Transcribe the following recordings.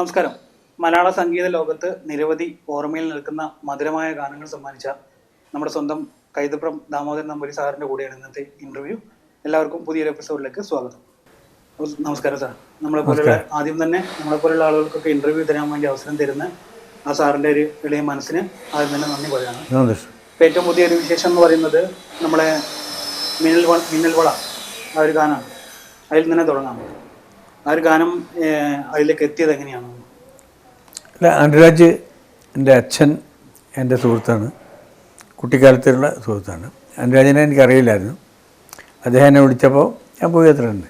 നമസ്കാരം. മലയാള സംഗീത ലോകത്ത് നിരവധി ഓർമ്മയിൽ നിൽക്കുന്ന മധുരമായ ഗാനങ്ങൾ സമ്മാനിച്ച നമ്മുടെ സ്വന്തം കൈതപ്രം ദാമോദരൻ നമ്പൂരി സാറിന്റെ കൂടെയാണ് ഇന്നത്തെ ഇന്റർവ്യൂ എല്ലാവർക്കും പുതിയൊരു എപ്പിസോഡിലേക്ക് സ്വാഗതം. നമസ്കാരം സാർ. നമ്മളെ പോലുള്ള ആദ്യം തന്നെ നമ്മളെ പോലുള്ള ആളുകൾക്കൊക്കെ ഇന്റർവ്യൂ തരാൻ വേണ്ടി അവസരം തരുന്ന ആ സാറിന്റെ ഒരു ഇളയ മനസ്സിന് ആദ്യം തന്നെ നന്ദി പറയാണ് ഏറ്റവും പുതിയൊരു വിശേഷം എന്ന് പറയുന്നത് നമ്മളെ മിന്നൽ മിന്നൽ വള ആ ഒരു ഗാനമാണ് അതിൽ തന്നെ തുടങ്ങാം. ആ ഒരു ഗാനം അതിലേക്ക് എത്തിയത് എങ്ങനെയാണ്? അല്ല അനുരാജ് എന്റെ അച്ഛൻ എന്റെ സുഹൃത്താണ്. കുട്ടിക്കാലത്തുള്ള സുഹൃത്താണ്. അനുരാജിനെ എനിക്കറിയില്ലായിരുന്നു. അദ്ദേഹം എന്നെ വിളിച്ചപ്പോൾ ഞാൻ പോയി എത്ര ഉണ്ട്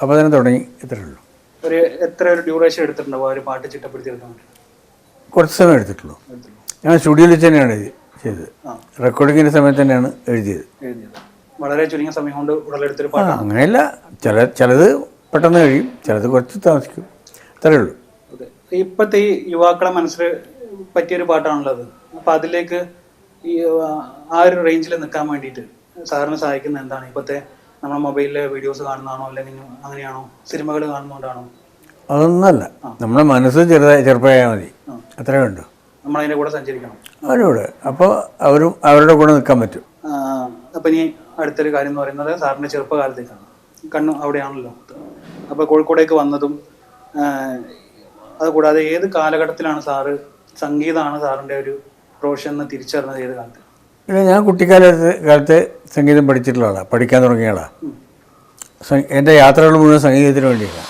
അപ്പോൾ തന്നെ തുടങ്ങി ഇത്രയേ ഉള്ളൂ. ഒരു എത്ര ഒരു ഡ്യൂറേഷൻ എടുത്തിട്ടുണ്ടാവും? ആ ഒരു പാട്ട് ചിട്ടപ്പെടുത്തിയെടുക്കാൻ കുറച്ച് സമയം എടുത്തിട്ടുള്ളൂ. ഞാൻ സ്റ്റുഡിയോയിൽ തന്നെയാണ് ചെയ്തത്. റെക്കോർഡിങ്ങിന്റെ സമയത്ത് തന്നെയാണ് എഴുതിയത്. വളരെ ചുരുങ്ങിയ സമയം കൊണ്ട് ഉടലെടുത്തൊരു പാട്ട് അങ്ങനെയല്ല. ചില ചിലത് പെട്ടെന്ന് കഴിയും. ചിലത് കുറച്ച് താമസിക്കും. അത്രയേ ഉള്ളൂ. ഇപ്പോഴത്തെ ഈ യുവാക്കളെ മനസ്സിൽ പറ്റിയൊരു പാട്ടാണുള്ളത് അപ്പം അതിലേക്ക് ഈ ആ, ഒരു റേഞ്ചിൽ നിൽക്കാൻ വേണ്ടിയിട്ട് സാറിന് സഹായിക്കുന്ന എന്താണ്? ഇപ്പോഴത്തെ നമ്മുടെ മൊബൈലിലെ വീഡിയോസ് കാണുന്നതാണോ? അല്ലെങ്കിൽ അങ്ങനെയാണോ? സിനിമകൾ കാണുന്നതുകൊണ്ടാണോ? അതൊന്നല്ല. നമ്മുടെ മനസ്സ് ചെറുതായി ചെറുപ്പമായാൽ മതി. അത്രേ ഉണ്ടോ നമ്മളതിന്റെ കൂടെ സഞ്ചരിക്കണം. അവരോട്. അപ്പോൾ അവരും അവരുടെ കൂടെ നിൽക്കാൻ പറ്റും. അപ്പം ഇനി അടുത്തൊരു കാര്യം എന്ന് പറയുന്നത് സാറിന്റെ ചെറുപ്പകാലത്തേക്കാണ്. കണ്ണു അവിടെയാണല്ലോ. അപ്പൊ കോഴിക്കോടേക്ക് വന്നതും അതുകൂടാതെ ഏത് കാലഘട്ടത്തിലാണ് സാറ് സംഗീതമാണ് സാറിന്റെ ഒരു പ്രൊഫഷൻ എന്ന് തിരിച്ചറിഞ്ഞത് ഏത് കാലത്ത്? ഇല്ല ഞാൻ കുട്ടിക്കാലത്ത് കാലത്ത് സംഗീതം പഠിച്ചിട്ടുള്ളതാണ് പഠിക്കാൻ തുടങ്ങിയ എന്റെ സ- എന്റെ യാത്രകൾ മുഴുവൻ സംഗീതത്തിന് വേണ്ടിയില്ല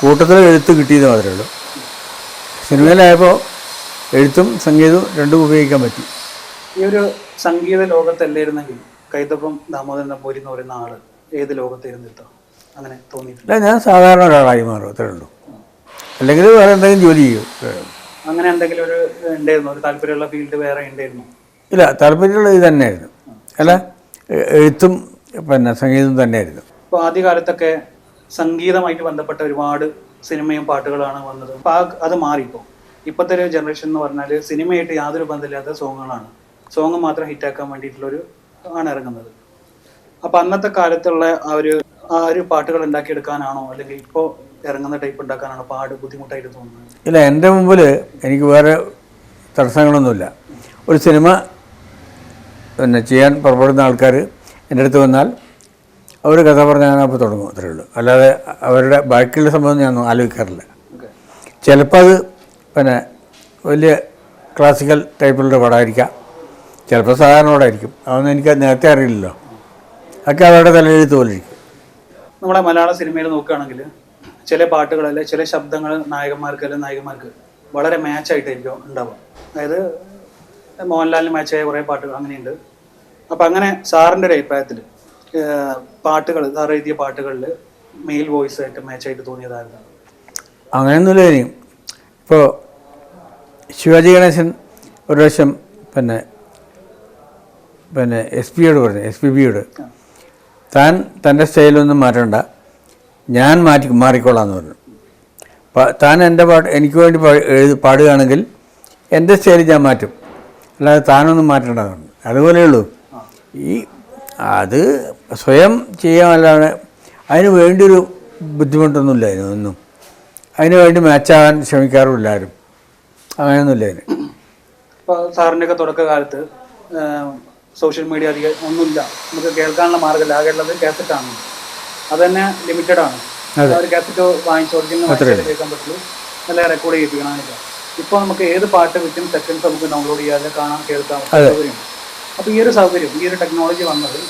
കൂട്ടത്തിൽ എഴുത്ത് കിട്ടിയത് മാത്രമേ ഉള്ളൂ. സിനിമയിലായപ്പോൾ എഴുത്തും സംഗീതവും രണ്ടും ഉപയോഗിക്കാൻ പറ്റി. ഈ ഒരു സംഗീത ലോകത്തല്ലായിരുന്നെങ്കിൽ കൈതപ്പം ദാമോദരൻ നമ്പൂരി എന്ന് പറയുന്ന ആൾ ഏത് ലോകത്തായിരുന്നു അങ്ങനെ തോന്നിയിട്ടില്ല. ഞാൻ സാധാരണ ഒരാളായി മാറും. അത്രേ ഉള്ളൂ. അല്ലെങ്കിൽ വേറെ എന്തെങ്കിലും ജോലി ചെയ്യും. അങ്ങനെ എന്തെങ്കിലും ഒരു ഉണ്ടായിരുന്നു ഒരു താല്പര്യമുള്ള ഫീൽഡ് വേറെ ഉണ്ടായിരുന്നു? ഇല്ല താല്പര്യമുള്ള ഇത് തന്നെയായിരുന്നു. അല്ല എഴുത്തും പിന്നെ സംഗീതം തന്നെയായിരുന്നു. അപ്പോൾ ആദ്യകാലത്തൊക്കെ സംഗീതമായിട്ട് ബന്ധപ്പെട്ട ഒരുപാട് സിനിമയും പാട്ടുകളാണ് വന്നത്. അപ്പോൾ അത് മാറിപ്പോൾ ഇപ്പോഴത്തെ ഒരു ജനറേഷൻ എന്ന് പറഞ്ഞാൽ സിനിമയായിട്ട് യാതൊരു ബന്ധമില്ലാത്ത സോങ്ങുകളാണ്. സോങ് മാത്രം ഹിറ്റാക്കാൻ വേണ്ടിയിട്ടുള്ളൊരു ആണ് ഇറങ്ങുന്നത്. അപ്പോൾ അന്നത്തെ കാലത്തുള്ള ആ ഒരു ആ ഒരു പാട്ടുകൾ ഉണ്ടാക്കിയെടുക്കാനാണോ അല്ലെങ്കിൽ ഇപ്പോൾ ഇറങ്ങുന്ന ടൈപ്പ് ഉണ്ടാക്കാനാണോ പാട് ബുദ്ധിമുട്ടായിട്ട് തോന്നുന്നത്? ഇല്ല എന്റെ മുമ്പിൽ എനിക്ക് വേറെ തടസ്സങ്ങളൊന്നുമില്ല. ഒരു സിനിമ പിന്നെ ചെയ്യാൻ പുറപ്പെടുന്ന ആൾക്കാർ എന്റെ അടുത്ത് വന്നാൽ അവർ കഥ പറഞ്ഞാൽ അപ്പോൾ തുടങ്ങും അത്രേ ഉള്ളൂ. അല്ലാതെ അവരുടെ ബാക്കിയുള്ള സംഭവം ഞാൻ ആലോചിക്കാറില്ല. ചിലപ്പോൾ അത് പിന്നെ വലിയ ക്ലാസിക്കൽ ടൈപ്പിലുള്ള പടമായിരിക്കാം. ചിലപ്പോൾ സാധാരണ പടമായിരിക്കും. അതൊന്നും എനിക്ക് നേരത്തെ അറിയില്ലല്ലോ. അതൊക്കെ അവരുടെ തലയിൽ പോലെ ഇരിക്കും നമ്മുടെ മലയാള സിനിമയിൽ നോക്കുകയാണെങ്കിൽ ചില പാട്ടുകളല്ല ചില ശബ്ദങ്ങൾ നായകന്മാർക്ക് അല്ലെങ്കിൽ നായികന്മാർക്ക് വളരെ മാച്ചായിട്ടായിരിക്കും ഉണ്ടാവുക. അതായത് മോഹൻലാലിന് മാച്ചായ കുറേ പാട്ടുകൾ അങ്ങനെയുണ്ട്. അപ്പം അങ്ങനെ സാറിന്റെ ഒരു അഭിപ്രായത്തിൽ പാട്ടുകൾ സാർ എഴുതിയ പാട്ടുകളിൽ മെയിൽ വോയിസ് ആയിട്ട് മാച്ചായിട്ട് തോന്നിയതായിരുന്നു അങ്ങനെയൊന്നുമില്ല ഇനി. ഇപ്പോൾ ശിവാജി ഗണേശൻ ഒരു പ്രാവശ്യം പിന്നെ പിന്നെ എസ് പിയോട് പറഞ്ഞു എസ് പി ബിയോട് താൻ തന്റെ സ്റ്റൈലൊന്നും മാറ്റണ്ട. ഞാൻ മാറ്റി മാറിക്കൊള്ളാമെന്ന് പറഞ്ഞു. താൻ എന്റെ പാട്ട് എനിക്ക് വേണ്ടി എഴുതി പാടുകയാണെങ്കിൽ എന്റെ സ്റ്റൈൽ ഞാൻ മാറ്റും. അല്ലാതെ താനൊന്നും മാറ്റേണ്ടതാണ് പറഞ്ഞു. അതുപോലെയുള്ളൂ ഈ അത് സ്വയം ചെയ്യാമല്ലാതെ അതിന് വേണ്ടിയൊരു ബുദ്ധിമുട്ടൊന്നുമില്ല അതിനൊന്നും അതിന് വേണ്ടി മാച്ചാകാൻ ശ്രമിക്കാറുമില്ല ആരും. അങ്ങനെയൊന്നുമില്ല അതിന്. ഇപ്പോൾ സാറിന്റെ ഒക്കെ തുടക്കകാലത്ത് സോഷ്യൽ മീഡിയ അധികം ഒന്നുമില്ല. നമുക്ക് കേൾക്കാനുള്ള മാർഗമില്ല. ആകെ ഉള്ളത് കാസറ്റാണ് അത് തന്നെ ലിമിറ്റഡ് ആണ്. ഒരു കാസറ്റ് വാങ്ങിച്ച് ഒറിജിനൽ കേൾക്കാൻ പറ്റുള്ളൂ. നല്ല റെക്കോർഡ് ചെയ്യിപ്പിക്കണമെന്നില്ല ഇപ്പോൾ നമുക്ക് ഏത് പാട്ട് വിത്തിൻ സെക്കൻഡ്സ് നമുക്ക് ഡൗൺലോഡ് ചെയ്യാതെ കാണാൻ കേൾക്കാൻ സൗകര്യമുണ്ട്. അപ്പോൾ ഈ ഒരു സൗകര്യം ഈ ഒരു ടെക്നോളജി വന്നത്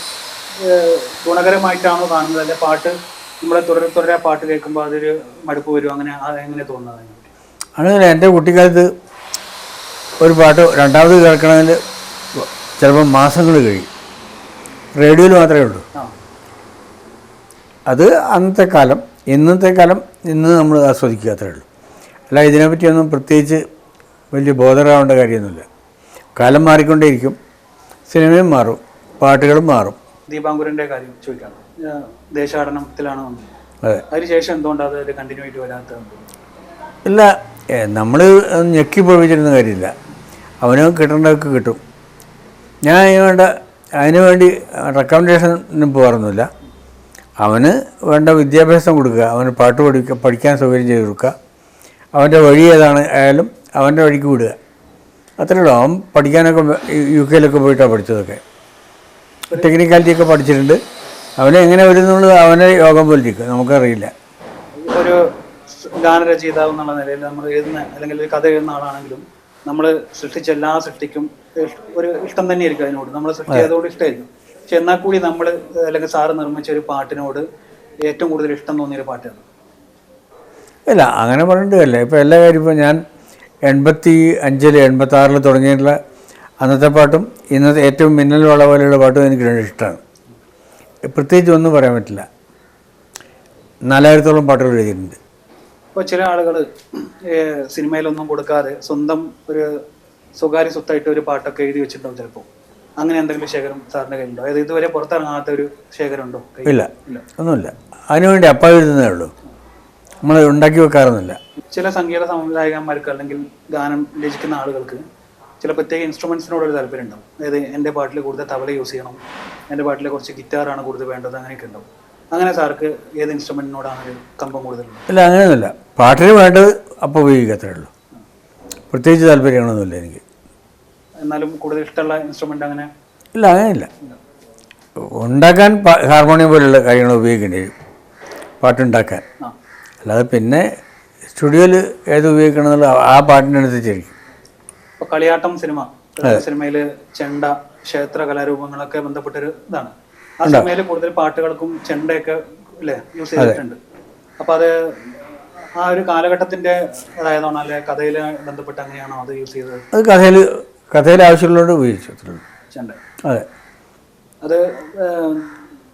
ഗുണകരമായിട്ടാണോ കാണുന്നത്? അല്ലെ പാട്ട് നമ്മളെ തുടരെ തുടരെ പാട്ട് കേൾക്കുമ്പോൾ അതൊരു മടുപ്പ് വരും. അങ്ങനെ എങ്ങനെ തോന്നുന്നത് അങ്ങനെ എന്റെ കുട്ടിക്കാലത്ത് ഒരു പാട്ട് രണ്ടാമത് കേൾക്കണമെങ്കിൽ ചിലപ്പോൾ മാസങ്ങൾ കഴിയും. റേഡിയോയിൽ മാത്രമേ ഉള്ളൂ. അത് അന്നത്തെ കാലം ഇന്നത്തെ കാലം ഇന്ന് നമ്മൾ ആസ്വദിക്കുക അത്രേ ഉള്ളൂ. അല്ല ഇതിനെപ്പറ്റിയൊന്നും പ്രത്യേകിച്ച് വലിയ ബോധരാവേണ്ട കാര്യമൊന്നുമില്ല. കാലം മാറിക്കൊണ്ടേയിരിക്കും. സിനിമയും മാറും. പാട്ടുകളും മാറും. ദീപാങ്കുരന്റെ കാര്യം ചോദിക്കാം. ദേശാടനത്തിലാണ് അതെ. അതിനുശേഷം എന്തുകൊണ്ടാണ് അത് കണ്ടിന്യൂ ആയിട്ട് വരാത്തത്? ഇല്ല നമ്മൾ ഞെക്കി പ്രവചിച്ചിരുന്ന കാര്യമില്ല. അവന് കിട്ടേണ്ടതൊക്കെ കിട്ടും. ഞാൻ വേണ്ട അതിന് വേണ്ടി റെക്കമെൻഡേഷന് പോകാറൊന്നുമില്ല. അവന് വേണ്ട വിദ്യാഭ്യാസം കൊടുക്കുക അവന് പാട്ട് പഠിക്കുക പഠിക്കാൻ സൗകര്യം ചെയ്ത് കൊടുക്കുക. അവന്റെ വഴി ഏതാണ് ആയാലും അവന്റെ വഴിക്ക് വിടുക. അത്രേ ഉള്ളൂ. അവൻ പഠിക്കാനൊക്കെ യു കെയിലൊക്കെ പോയിട്ടാണ് പഠിച്ചതൊക്കെ. ടെക്നിക്കാലിറ്റിയൊക്കെ പഠിച്ചിട്ടുണ്ട്. അവനെ എങ്ങനെ വരുന്നുള്ളത് അവനെ യോഗം പോലിരിക്കും നമുക്കറിയില്ല. ഒരു ഗാനരചയിതാവ് എന്നുള്ള നിലയിൽ നമ്മൾ എഴുതുന്ന അല്ലെങ്കിൽ ഒരു കഥ എഴുതുന്ന ആളാണെങ്കിലും നമ്മൾ സൃഷ്ടിച്ച എല്ലാ സൃഷ്ടിക്കും ഒരു ഇഷ്ടം തന്നെ തന്നെയായിരിക്കും അതിനോട്. നമ്മൾ അതോട് ഇഷ്ടമായിരുന്നു. പക്ഷെ എന്നാൽ കൂടി നമ്മൾ അല്ലെങ്കിൽ സാറ് നിർമ്മിച്ച ഒരു പാട്ടിനോട് ഏറ്റവും കൂടുതൽ ഇഷ്ടം തോന്നിയൊരു പാട്ടാണ്. ഇല്ല അങ്ങനെ പറഞ്ഞിട്ടല്ല ഇപ്പോൾ എല്ലാ കാര്യം ഇപ്പോൾ ഞാൻ എൺപത്തി അഞ്ചിൽ എൺപത്തി ആറിൽ തുടങ്ങിയിട്ടുള്ള അന്നത്തെ പാട്ടും ഇന്നത്തെ ഏറ്റവും മിന്നൽ വള പോലെയുള്ള പാട്ടും എനിക്ക് രണ്ട് ഇഷ്ടമാണ്. പ്രത്യേകിച്ച് ഒന്നും പറയാൻ പറ്റില്ല. നാലായിരത്തോളം പാട്ടുകൾ എഴുതിയിട്ടുണ്ട്. ഇപ്പോൾ ചില ആളുകൾ സിനിമയിലൊന്നും കൊടുക്കാതെ സ്വന്തം ഒരു സ്വകാര്യ സ്വത്തായിട്ട് ഒരു പാട്ടൊക്കെ എഴുതി വെച്ചിട്ടുണ്ടാവും ചിലപ്പോൾ അങ്ങനെ എന്തെങ്കിലും ശേഖരം സാറിന്റെ കയ്യിലുണ്ടോ? അതായത് ഇതുവരെ പുറത്തിറങ്ങാത്ത ഒരു ശേഖരം ഉണ്ടോ ഇല്ല. ഇല്ല. ഒന്നുമില്ല. അതിനുവേണ്ടി അപ്പം എഴുതുന്നേ ഉള്ളൂ. നമ്മൾ ഉണ്ടാക്കി വെക്കാറൊന്നുമില്ല. ചില സംഗീത സംവിധായകന്മാർക്ക് അല്ലെങ്കിൽ ഗാനം രചിക്കുന്ന ആളുകൾക്ക് ചില പ്രത്യേക ഇൻസ്ട്രുമെന്റ്സിനോട് ഒരു താല്പര്യം ഉണ്ടാവും അതായത് എന്റെ പാട്ടിൽ കൂടുതൽ തബല യൂസ് ചെയ്യണം എന്റെ പാട്ടിൽ കുറച്ച് ഗിറ്റാറാണ് കൂടുതൽ വേണ്ടത് അങ്ങനെയൊക്കെ ഉണ്ടാവും. അങ്ങനെ സാർക്ക് ഏത് ഇൻസ്ട്രുമെന്റിനോടാണ് കമ്പം കൂടുതലുള്ളത്? ഇല്ല അങ്ങനെയൊന്നുമില്ല. പാട്ടിന് വേണ്ടത് അപ്പോൾ ഉപയോഗിക്കത്തേ ഉള്ളൂ. പ്രത്യേകിച്ച് താല്പര്യമാണെന്നില്ല എനിക്ക്. എന്നാലും കൂടുതൽ ഇഷ്ടമുള്ള ഇൻസ്ട്രുമെന്റ് അങ്ങനെ? ഇല്ല അങ്ങനെയില്ല. ഉണ്ടാക്കാൻ ഹാർമോണിയം പോലുള്ള കാര്യങ്ങൾ ഉപയോഗിക്കേണ്ടി വരും. പാട്ടുണ്ടാക്കാൻ. അല്ലാതെ പിന്നെ സ്റ്റുഡിയോയിൽ ഏത് ഉപയോഗിക്കണം എന്നുള്ള ആ പാട്ടിനനുസരിച്ചിരിക്കും. കളിയാട്ടം സിനിമ. സിനിമയിൽ ചെണ്ട ക്ഷേത്ര കലാരൂപങ്ങളൊക്കെ ബന്ധപ്പെട്ടൊരു ഇതാണ്. ആ സിനിമയിൽ കൂടുതൽ പാട്ടുകൾക്കും ചെണ്ടയൊക്കെ അല്ലേ യൂസ് ചെയ്തിട്ടുണ്ട്. അപ്പൊ അത് ആ ഒരു കാലഘട്ടത്തിന്റെ അതായതാണോ? അല്ലെ കഥയിൽ ബന്ധപ്പെട്ട് അങ്ങനെയാണോ അത് യൂസ് ചെയ്തത്? അത് കഥയിൽ കഥയിൽ ആവശ്യമുള്ളതുകൊണ്ട് ഉപയോഗിച്ചു ചെണ്ട. അതെ. അത്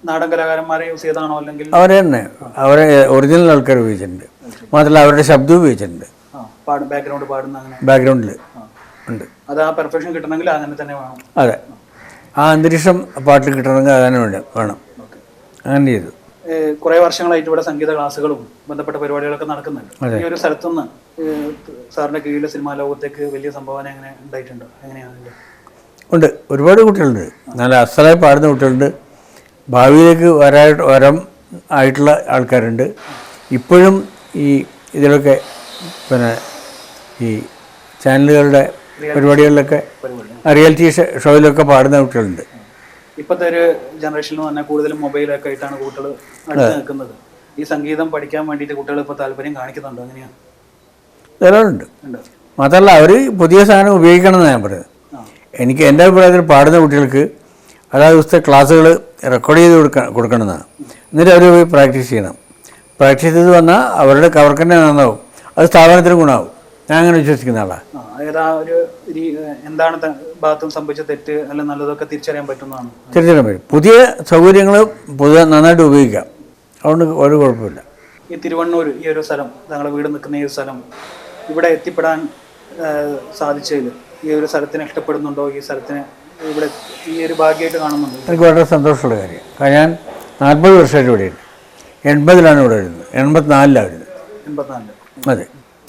നാടൻ കലാകാരന്മാരെ യൂസ് ചെയ്താണോ അല്ലെങ്കിൽ? അവരെ തന്നെ. അവരെ ഒറിജിനൽ ആൾക്കാർ ഉപയോഗിച്ചിട്ടുണ്ട്. മാത്രമല്ല അവരുടെ ശബ്ദം ഉപയോഗിച്ചിട്ടുണ്ട്. ബാക്ക്ഗ്രൗണ്ട് പാടുന്ന അങ്ങനെ. ബാക്ക്ഗ്രൗണ്ടിൽ ഉണ്ട്. അത് ആ പെർഫെക്ഷൻ കിട്ടണമെങ്കിൽ അങ്ങനെ തന്നെ വേണം. അതെ. ആ അന്തരീക്ഷം പാട്ടിൽ കിട്ടണമെങ്കിൽ അങ്ങനെ വേണം വേണം. അങ്ങനെ ചെയ്തു. കുറേ വർഷങ്ങളായിട്ട് ഇവിടെ സംഗീത ക്ലാസ്സുകളും ബന്ധപ്പെട്ട പരിപാടികളൊക്കെ നടക്കുന്നുണ്ട്. ഈ ഒരു സ്ഥലത്തുനിന്ന് സാറിന്റെ കീഴിലെ സിനിമാ ലോകത്തേക്ക് വലിയ സംഭാവന എങ്ങനെ ഉണ്ടായിട്ടുണ്ട്? എങ്ങനെയാണ് ഉണ്ട്. ഒരുപാട് കുട്ടികളുണ്ട്. നല്ല അസലായി പാടുന്ന കുട്ടികളുണ്ട്. ഭാവിയിലേക്ക് വരായിട്ട് വരം ആയിട്ടുള്ള ആൾക്കാരുണ്ട്. ഇപ്പോഴും ഈ ഇതിലൊക്കെ പിന്നെ ഈ ചാനലുകളുടെ പരിപാടികളിലൊക്കെ റിയാലിറ്റി ഷോയിലൊക്കെ പാടുന്ന കുട്ടികളുണ്ട്. ഇപ്പോഴത്തെ ഒരു ജനറേഷനിൽ പറഞ്ഞാൽ കൂടുതലും മൊബൈലൊക്കെ ആയിട്ടാണ് കുട്ടികൾ അടുത്ത് നിൽക്കുന്നത്. ഈ സംഗീതം പഠിക്കാൻ വേണ്ടിയിട്ട് കുട്ടികൾ ഇപ്പോൾ താല്പര്യം കാണിക്കുന്നുണ്ടോ? അങ്ങനെയാണ് ധാരാളമുണ്ട് മാത്രമല്ല അവർ പുതിയ സാധനം ഉപയോഗിക്കണം എന്ന് ഞാൻ പറയുന്നത്. എനിക്ക് എന്റെ അഭിപ്രായത്തിൽ പാടുന്ന കുട്ടികൾക്ക് അതാ ദിവസത്തെ ക്ലാസ്സുകൾ റെക്കോർഡ് ചെയ്ത് കൊടുക്കണം കൊടുക്കണമെന്നാണ് എന്നിട്ട് അവർ പോയി പ്രാക്ടീസ് ചെയ്യണം. പ്രാക്ടീസ് ചെയ്ത് വന്നാൽ അവരുടെ കവർക്കന്നെ തന്നെ നന്നാവും. അത് സ്ഥാപനത്തിന് ഗുണമാവും. ഞാൻ അങ്ങനെ വിശ്വസിക്കുന്ന ആളാണ് ഒരു എന്താണ് ഭാഗത്തും സംഭവിച്ച തെറ്റ് അല്ല നല്ലതൊക്കെ തിരിച്ചറിയാൻ പറ്റുന്നതാണ്? തിരിച്ചറിയാൻ പറ്റും. പുതിയ സൗകര്യങ്ങൾ പുതിയ നന്നായിട്ട് ഉപയോഗിക്കാം. അതുകൊണ്ട് ഒരു കുഴപ്പമില്ല. ഈ തിരുവണ്ണൂർ ഈ ഒരു സ്ഥലം ഞങ്ങളുടെ വീട് നിൽക്കുന്ന ഈ ഒരു സ്ഥലം ഇവിടെ എത്തിപ്പെടാൻ സാധിച്ചതിൽ ഈ ഒരു സ്ഥലത്തിന് ഇഷ്ടപ്പെടുന്നുണ്ടോ? ഈ സ്ഥലത്തിന് ഇവിടെ ഈ ഒരു ഭാഗ്യമായിട്ട് കാണുന്നുണ്ടോ? എനിക്ക് വളരെ സന്തോഷമുള്ള കാര്യം. കാരണം ഞാൻ നാൽപ്പത് വർഷമായിട്ട് ഇവിടെയുണ്ട് എൺപതിലാണ് ഇവിടെ വരുന്നത്. എൺപത്തിനാലിലാണ് വരുന്നത്. എൺപത്തിനാലിൽ അതെ.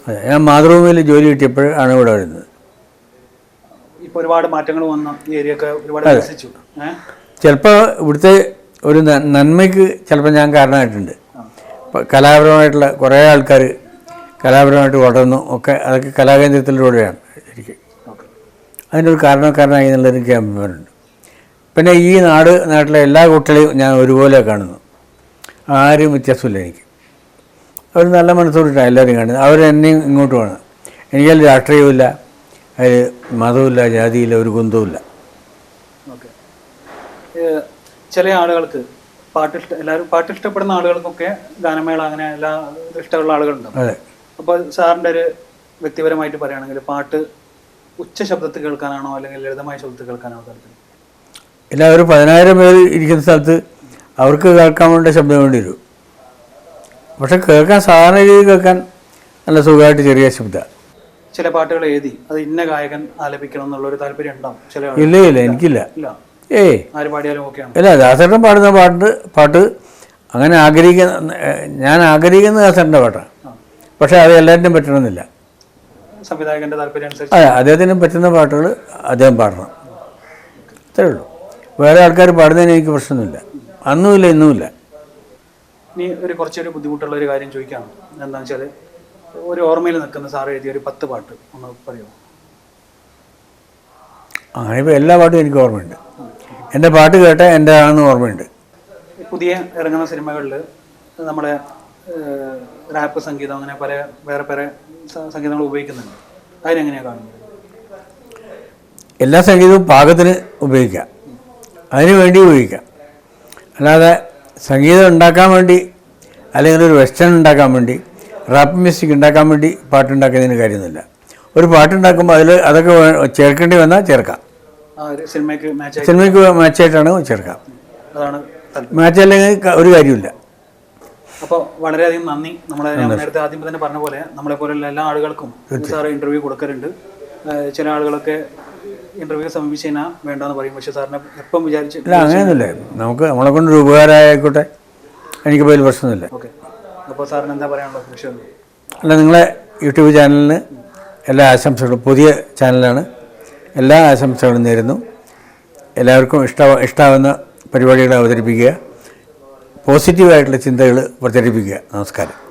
അതെ ഞാൻ മാതൃഭൂമിയിൽ ജോലി കിട്ടിയപ്പോഴാണ് ഇവിടെ വരുന്നത്. ഇപ്പോൾ ഒരുപാട് മാറ്റങ്ങൾ വന്ന ഈ ഏരിയ ഒക്കെ ഒരുപാട് വികസിച്ചു. ചിലപ്പോൾ ഇവിടുത്തെ ഒരു നന്മയ്ക്ക് ചിലപ്പോൾ ഞാൻ കാരണമായിട്ടുണ്ട്. ഇപ്പം കലാപരമായിട്ടുള്ള കുറേ ആൾക്കാർ കലാപരമായിട്ട് വളർന്നു. ഒക്കെ അതൊക്കെ കലാകേന്ദ്രത്തിലൂടെയാണ് ശരിക്കും. അതിന്റെ അതിനൊരു കാരണക്കാരനായി എന്നുള്ള എനിക്ക് അഭിമാനമുണ്ട്. പിന്നെ ഈ നാട് നാട്ടിലെ എല്ലാ കുട്ടികളെയും ഞാൻ ഒരുപോലെ കാണുന്നു. ആരും വ്യത്യാസമില്ല എനിക്ക്. അവർ നല്ല മനസ്സോടിട്ടാണ് എല്ലാവരും കാണുന്നത്. അവർ എന്നെയും ഇങ്ങോട്ട് വേണം. എനിക്കതിൽ രാഷ്ട്രീയമില്ല അതിൽ മതമില്ല ജാതിയില്ല ഒരു കുന്തവുമില്ല ഓക്കെ. ചില ആളുകൾക്ക് പാട്ട് ഇഷ്ട എല്ലാവരും പാട്ട് ഇഷ്ടപ്പെടുന്ന ആളുകൾക്കൊക്കെ ഗാനമേള അങ്ങനെ എല്ലാ ഇഷ്ടമുള്ള ആളുകളുണ്ടാവും അതെ. അപ്പോൾ സാറിന്റെ ഒരു വ്യക്തിപരമായിട്ട് പറയുകയാണെങ്കിൽ പാട്ട് ഉച്ച ശബ്ദത്തിൽ കേൾക്കാനാണോ അല്ലെങ്കിൽ ലളിതമായ ശബ്ദത്തിൽ കേൾക്കാനാണോ താല്പര്യം? ഇല്ല ഒരു പതിനായിരം പേര് ഇരിക്കുന്ന സ്ഥലത്ത് അവർക്ക് കേൾക്കാൻ വേണ്ട ശബ്ദം വേണ്ടി വരും. പക്ഷെ കേൾക്കാൻ സാധാരണ രീതിയിൽ കേൾക്കാൻ നല്ല സുഖമായിട്ട് ചെറിയ ശബ്ദ. ചില പാട്ടുകൾ എഴുതി അത് ഇന്ന ഗായകൻ ആലപിക്കണം എന്നുള്ള ഒരു താല്പര്യം ഉണ്ടാവും ചില ഇല്ല ഇല്ല എനിക്കില്ല. ഏയ്. ആര് പാടിയാലും ഓക്കെയാണ് ഇല്ല ദാസേട്ടൻ പാടുന്ന പാട്ട് പാട്ട് അങ്ങനെ ആഗ്രഹിക്കുന്ന ഞാൻ ആഗ്രഹിക്കുന്ന ദാസേട്ടന്റെ പാട്ടാണ്. പക്ഷേ അത് എല്ലാവരും പറ്റണമെന്നില്ല. സംവിധായകന്റെ താല്പര്യം അനുസരിച്ച്. അതെ അദ്ദേഹത്തിന് പറ്റുന്ന പാട്ടുകൾ അദ്ദേഹം പാടണം. അത്രേ ഉള്ളൂ. വേറെ ആൾക്കാർ പാടുന്നതിന് എനിക്ക് പ്രശ്നമൊന്നുമില്ല. അന്നുമില്ല ഇന്നുമില്ല. ഇനി ഒരു കുറച്ചൊരു ബുദ്ധിമുട്ടുള്ള ഒരു കാര്യം ചോദിക്കാം എന്താണെന്ന് വെച്ചാൽ ഒരു ഓർമ്മയിൽ നിൽക്കുന്ന സാർ എഴുതിയ ഒരു പത്ത് പാട്ട് ഒന്ന് പറയുമോ അങ്ങനെ ഇപ്പോൾ എല്ലാ പാട്ടും എനിക്ക് ഓർമ്മയുണ്ട്. എന്റെ പാട്ട് കേട്ട എന്റെ ആണെന്ന് ഓർമ്മയുണ്ട്. പുതിയ ഇറങ്ങുന്ന സിനിമകളിൽ നമ്മളെ റാപ്പ് സംഗീതം അങ്ങനെ പല വേറെ പല സംഗീതങ്ങൾ ഉപയോഗിക്കുന്നുണ്ട്. അതിനെങ്ങനെയാണ് കാണുന്നത്? എല്ലാ സംഗീതവും പാകത്തിന് ഉപയോഗിക്കാം. അതിനു വേണ്ടി ഉപയോഗിക്കാം. അല്ലാതെ സംഗീതം ഉണ്ടാക്കാൻ വേണ്ടി അല്ലെങ്കിൽ ഒരു വെസ്റ്റേൺ ഉണ്ടാക്കാൻ വേണ്ടി റാപ്പ് മ്യൂസിക് ഉണ്ടാക്കാൻ വേണ്ടി പാട്ടുണ്ടാക്കുന്നതിന് കാര്യമൊന്നുമില്ല. ഒരു പാട്ടുണ്ടാക്കുമ്പോൾ അതിൽ അതൊക്കെ ചേർക്കേണ്ടി വന്നാൽ ചേർക്കാം. സിനിമയ്ക്ക് മാച്ച് സിനിമയ്ക്ക് മാച്ചായിട്ടാണ് ചേർക്കാം. മാച്ച് അല്ലെങ്കിൽ ഒരു കാര്യമില്ല അപ്പോൾ വളരെയധികം നന്ദി. നമ്മളെ നേരത്തെ ആദ്യം തന്നെ പറഞ്ഞ പോലെ നമ്മളെ പോലെയുള്ള എല്ലാ ആളുകൾക്കും സാറ് ഇന്റർവ്യൂ കൊടുക്കാറുണ്ട് ചില ആളുകളൊക്കെ ഇന്റർവ്യൂ സമീപിച്ചാ കഴിഞ്ഞാൽ വേണ്ടെന്ന് പറയും. പക്ഷേ സാറിനെ എപ്പം വിചാരിച്ചു ഇല്ല അങ്ങനെയൊന്നുമില്ല. നമുക്ക് നമ്മളെ കൊണ്ട് ഉപകാരമായിക്കോട്ടെ. എനിക്ക് അതിൽ പ്രശ്നമൊന്നുമില്ല. ഓക്കെ. അപ്പോൾ സാറിന് എന്താ പറയാനുള്ളത്? വിഷയം അല്ല നിങ്ങളെ യൂട്യൂബ് ചാനലിന് എല്ലാ ആശംസകളും പുതിയ ചാനലാണ്. എല്ലാ ആശംസകളും നേരുന്നു. എല്ലാവർക്കും ഇഷ്ട ഇഷ്ടാവുന്ന പരിപാടികൾ അവതരിപ്പിക്കുക. പോസിറ്റീവായിട്ടുള്ള ചിന്തകൾ പ്രചരിപ്പിക്കുക. നമസ്കാരം.